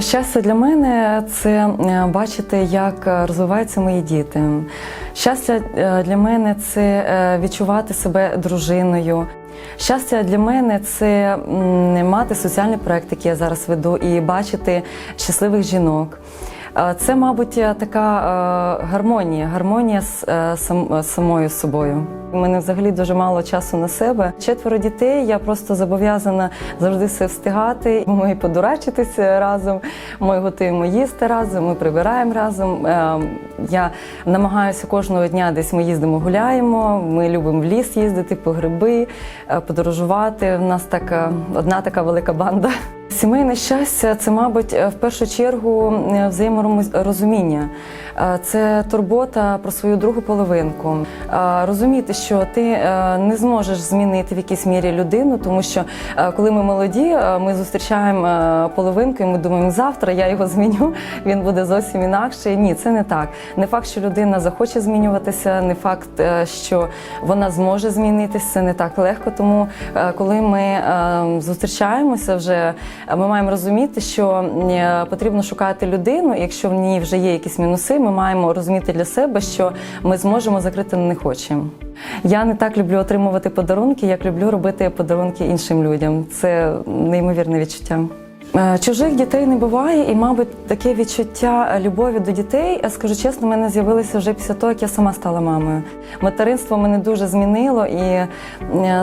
Щастя для мене це е, бачити, як е, розвиваються мої діти. Щастя е, для мене це відчувати себе дружиною. Щастя для мене це мати соціальний проект, який я зараз веду, і бачити щасливих жінок. Е, Це, мабуть, е, така е, гармонія, гармонія з сам- самою собою. У мене взагалі дуже мало часу на себе. Четверо дітей. Я просто зобов'язана завжди все встигати. Ми подурачитися разом. Ми готуємо їсти разом. Ми прибираємо разом. Я намагаюся кожного дня десь ми їздимо, гуляємо. Ми любимо в ліс їздити по гриби, подорожувати. У нас така одна така велика банда. Сімейне щастя це, мабуть, в першу чергу е, взаєморозуміння. Е, Це турбота про свою другу половинку. Е, Розуміти, що ти е, не зможеш змінити в якійсь мірі людину, тому що е, коли ми молоді, е, ми зустрічаємо е, половинку, і ми думаємо, завтра я його зміню, він буде зовсім інакший. Ні, це не так. Не факт, що людина захоче змінюватися, не факт, е, що вона зможе змінитися. Це не так легко. Тому е, коли ми е, зустрічаємося вже, е, ми маємо розуміти, що е, потрібно шукати людину. і Якщо в ній вже є якісь мінуси, ми маємо розуміти для себе, що ми зможемо закрити на них очі. Я не так люблю отримувати подарунки, як люблю робити подарунки іншим людям. Це неймовірне відчуття. Е, Чужих дітей не буває, і, мабуть, таке відчуття любові до дітей, я скажу чесно, в мене з'явилося вже після того, як я сама стала мамою. Материнство мене дуже змінило, і е,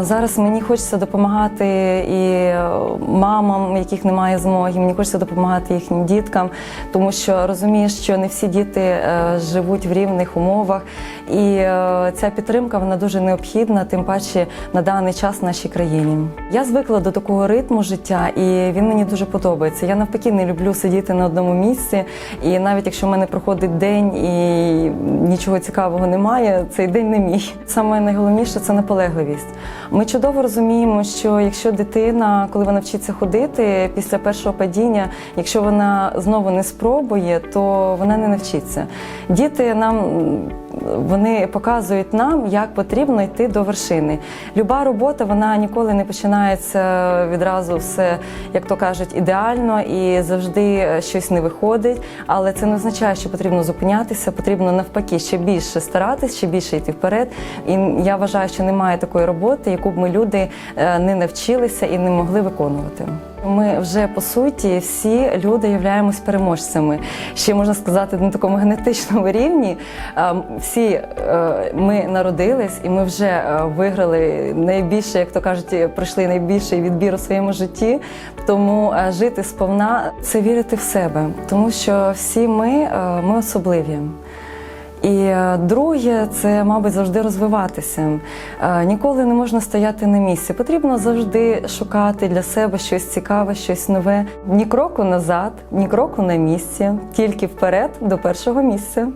зараз мені хочеться допомагати і е, мамам, яких немає змоги. Мені хочеться допомагати їхнім діткам, тому що розумієш, що не всі діти е, живуть в рівних умовах, і е, ця підтримка вона дуже необхідна, тим паче на даний час в нашій країні. Я звикла до такого ритму життя, і він мені дуже. Я навпаки не люблю сидіти на одному місці. І навіть якщо в мене проходить день і нічого цікавого немає, цей день не мій. Саме найголовніше це наполегливість. Ми чудово розуміємо, що якщо дитина, коли вона вчиться ходити після першого падіння, якщо вона знову не спробує, то вона не навчиться. Діти нам вони показують нам, як потрібно йти до вершини. Люба робота вона ніколи не починається відразу все, як то кажуть, ідеально і завжди щось не виходить. Але це не означає, що потрібно зупинятися, потрібно навпаки ще більше старатись, ще більше йти вперед. І я вважаю, що немає такої роботи, яку б ми люди е, не навчилися і не могли виконувати. Ми вже по суті всі люди являємось переможцями. Ще можна сказати на такому генетичному рівні. Всі е, ми народились, і ми вже е, виграли найбільше, як то кажуть, пройшли найбільший відбір у своєму житті. Тому е, жити сповна це вірити в себе, тому що всі ми, ми особливі. І е, друге, це, мабуть, завжди розвиватися. Е, Ніколи не можна стояти на місці. Потрібно завжди шукати для себе щось цікаве, щось нове. Ні кроку назад, ні кроку на місці, тільки вперед до першого місця.